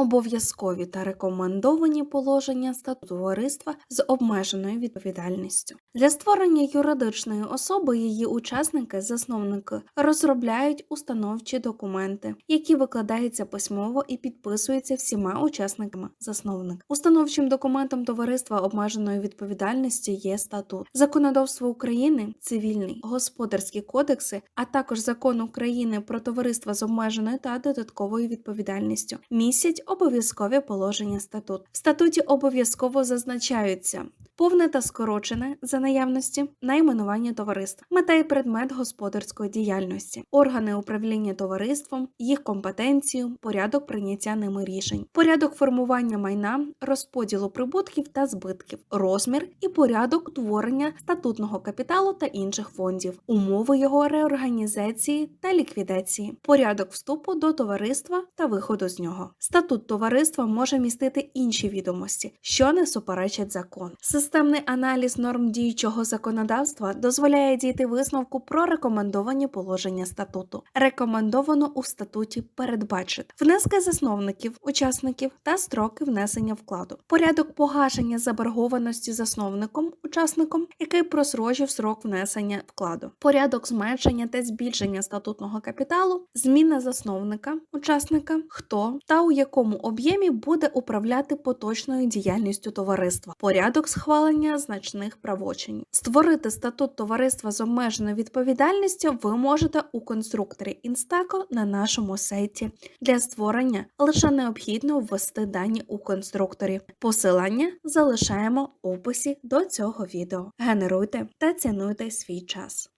обов'язкові та рекомендовані положення статуту товариства з обмеженою відповідальністю. Для створення юридичної особи її учасники, засновники розробляють установчі документи, які викладаються письмово і підписуються всіма учасниками засновник. Установчим документом товариства обмеженої відповідальності є статут. Законодавство України, цивільний, господарські кодекси, а також закон України про товариства з обмеженою та додатковою відповідальністю містять обов'язкові положення статут. В статуті обов'язково зазначаються повне та скорочене за наявності найменування товариства, мета і предмет господарської діяльності, органи управління товариством, їх компетенцію, порядок прийняття ними рішень, порядок формування майна, розподілу прибутків та збитків, розмір і порядок творення статутного капіталу та інших фондів, умови його реорганізації та ліквідації, порядок вступу до товариства та виходу з нього. Статут товариства може містити інші відомості, що не суперечать закону. Системний аналіз норм діючого законодавства дозволяє дійти висновку про рекомендовані положення статуту. Рекомендовано у статуті передбачити внески засновників, учасників та строки внесення вкладу, порядок погашення заборгованості засновником, учасником, який просрочив срок внесення вкладу, порядок зменшення та збільшення статутного капіталу, зміна засновника, учасника, хто та у якому об'ємі буде управляти поточною діяльністю товариства, порядок схвалення значних правочинів. Створити статут товариства з обмеженою відповідальністю ви можете у конструкторі Інстако на нашому сайті. Для створення лише необхідно ввести дані у конструкторі. Посилання залишаємо в описі до цього відео. Генеруйте та цінуйте свій час.